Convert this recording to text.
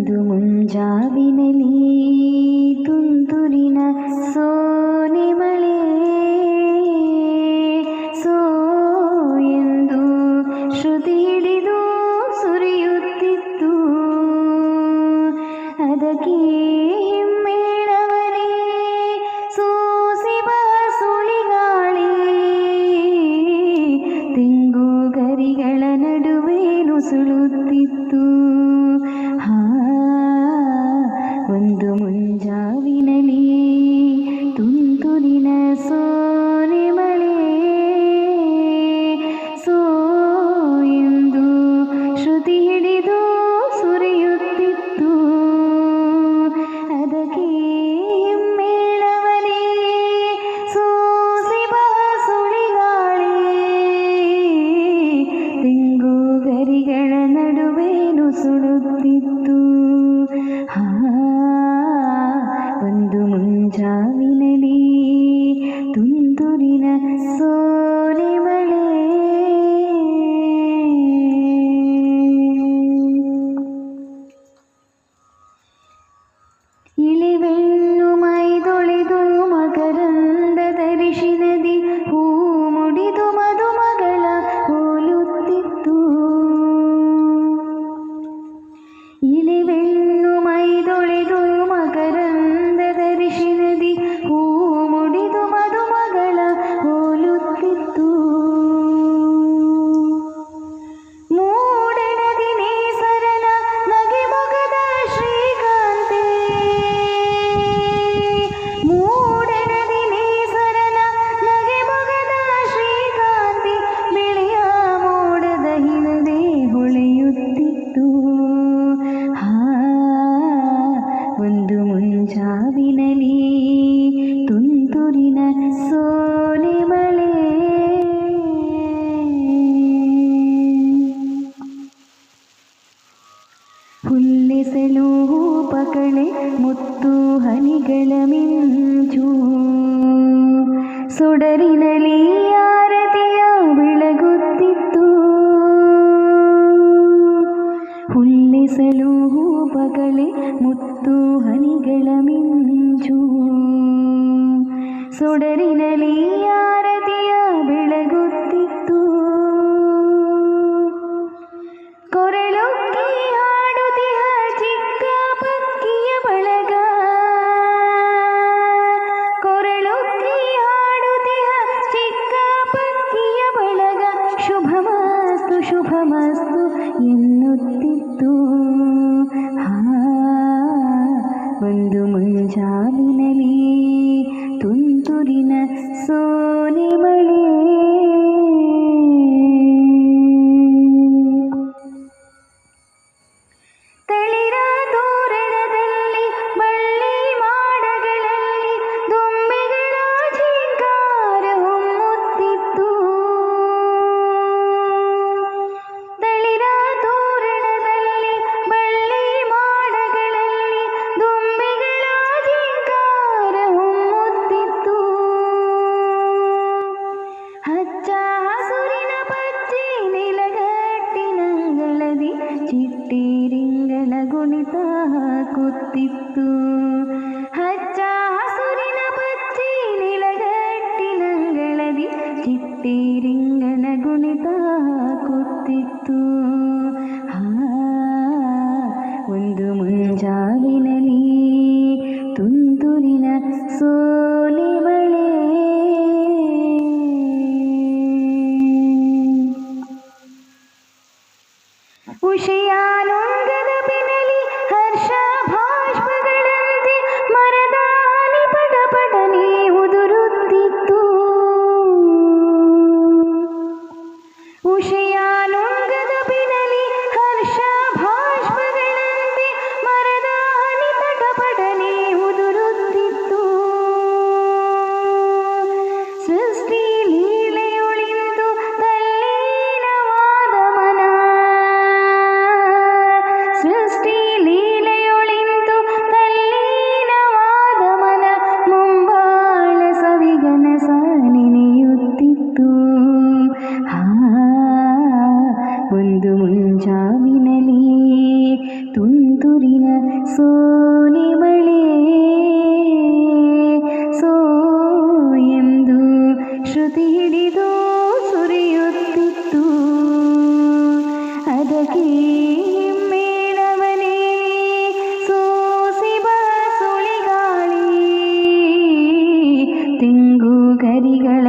அந்தும் உஞ்சாவினலீ ಒಂದು ಮುಂಜಾವಿನಲಿಯೇ বোঝা ಸುಡರಿನಲ್ಲಿ ಆರತಿಯ ಬೆಳಗುತ್ತಿತ್ತು. ಹುಲ್ಲಿಸಲು ಹೂಬಗಳೆ ಮುತ್ತು ಹನಿಗಳ ಮಿಂಚು. ಸುಡರಿನಲ್ಲಿ ಮಂಜಾವಿನಲಿ ತುಂತುರಿನ ಸೋನೆ ಮಳೆ ಗುರುತಿತ್ತು ಸೋನೆ ಮಳೆ ಸೋ ಎಂದು ಶ್ರುತಿ ಹಿಡಿದು ಸುರಿಯುತ್ತಿತ್ತು. ಅದಕ್ಕೆ ಮೇಣವನೇ ಸೋಸಿ ಸುಳಿಗಾಳಿ ತೆಂಗು ಗರಿಗಳ